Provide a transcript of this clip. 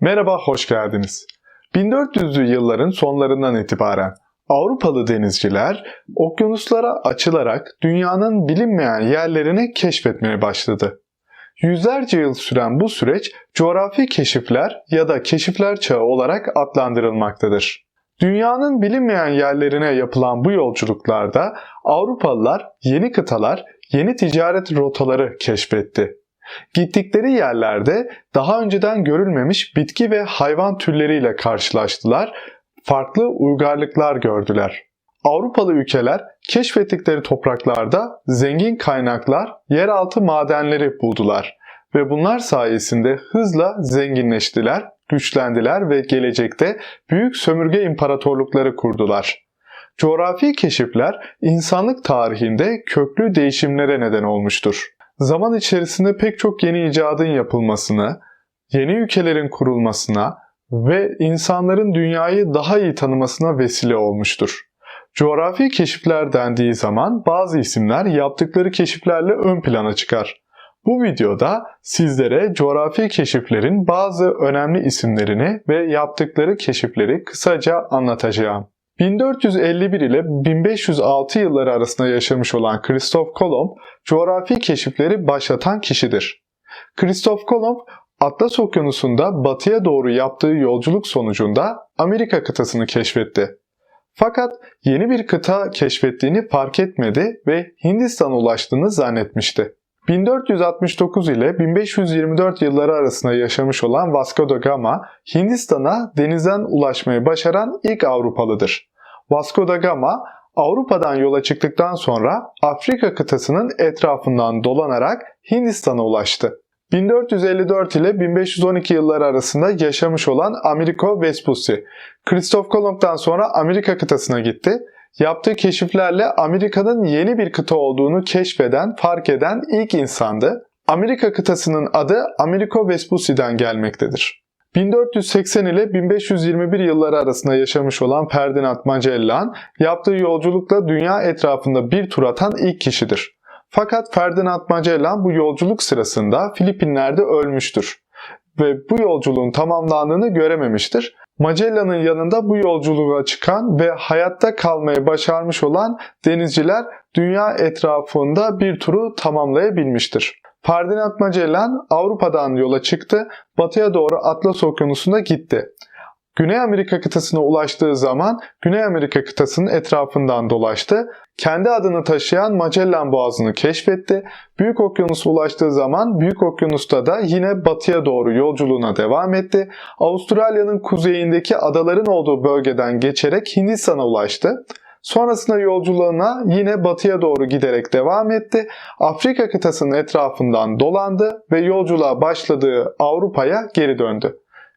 Merhaba, hoş geldiniz. 1400'lü yılların sonlarından itibaren Avrupalı denizciler okyanuslara açılarak dünyanın bilinmeyen yerlerini keşfetmeye başladı. Yüzlerce yıl süren bu süreç coğrafi keşifler ya da keşifler çağı olarak adlandırılmaktadır. Dünyanın bilinmeyen yerlerine yapılan bu yolculuklarda Avrupalılar yeni kıtalar, yeni ticaret rotaları keşfetti. Gittikleri yerlerde daha önceden görülmemiş bitki ve hayvan türleriyle karşılaştılar, farklı uygarlıklar gördüler. Avrupalı ülkeler keşfettikleri topraklarda zengin kaynaklar, yeraltı madenleri buldular ve bunlar sayesinde hızla zenginleştiler, güçlendiler ve gelecekte büyük sömürge imparatorlukları kurdular. Coğrafi keşifler insanlık tarihinde köklü değişimlere neden olmuştur zaman içerisinde pek çok yeni icadın yapılmasını, yeni ülkelerin kurulmasına ve insanların dünyayı daha iyi tanımasına vesile olmuştur. Coğrafi keşifler dendiği zaman bazı isimler yaptıkları keşiflerle ön plana çıkar. Bu videoda sizlere coğrafi keşiflerin bazı önemli isimlerini ve yaptıkları keşifleri kısaca anlatacağım. 1451 ile 1506 yılları arasında yaşamış olan Kristof Kolomb, coğrafi keşifleri başlatan kişidir. Kristof Kolomb, Atlas Okyanusu'nda batıya doğru yaptığı yolculuk sonucunda Amerika kıtasını keşfetti. Fakat yeni bir kıta keşfettiğini fark etmedi ve Hindistan'a ulaştığını zannetmişti. 1469 ile 1524 yılları arasında yaşamış olan Vasco da Gama, Hindistan'a denizden ulaşmayı başaran ilk Avrupalıdır. Vasco da Gama, Avrupa'dan yola çıktıktan sonra Afrika kıtasının etrafından dolanarak Hindistan'a ulaştı. 1454 ile 1512 yılları arasında yaşamış olan Americo Vespucci, Kristof Kolomb'dan sonra Amerika kıtasına gitti. Yaptığı keşiflerle Amerika'nın yeni bir kıta olduğunu keşfeden, fark eden ilk insandı. Amerika kıtasının adı Americo Vespucci'den gelmektedir. 1480 ile 1521 yılları arasında yaşamış olan Ferdinand Magellan, yaptığı yolculukla dünya etrafında bir tur atan ilk kişidir. Fakat Ferdinand Magellan bu yolculuk sırasında Filipinler'de ölmüştür ve bu yolculuğun tamamlandığını görememiştir. Magellan'ın yanında bu yolculuğa çıkan ve hayatta kalmayı başarmış olan denizciler dünya etrafında bir turu tamamlayabilmiştir. Ferdinand Magellan Avrupa'dan yola çıktı, batıya doğru Atlas Okyanusu'na gitti. Güney Amerika kıtasına ulaştığı zaman Güney Amerika kıtasının etrafından dolaştı. Kendi adını taşıyan Magellan Boğazı'nı keşfetti. Büyük Okyanus'a ulaştığı zaman Büyük Okyanus'ta da yine batıya doğru yolculuğuna devam etti. Avustralya'nın kuzeyindeki adaların olduğu bölgeden geçerek Hindistan'a ulaştı. Sonrasında yolculuğuna yine batıya doğru giderek devam etti. Afrika kıtasının etrafından dolandı ve yolculuğa başladığı Avrupa'ya geri döndü.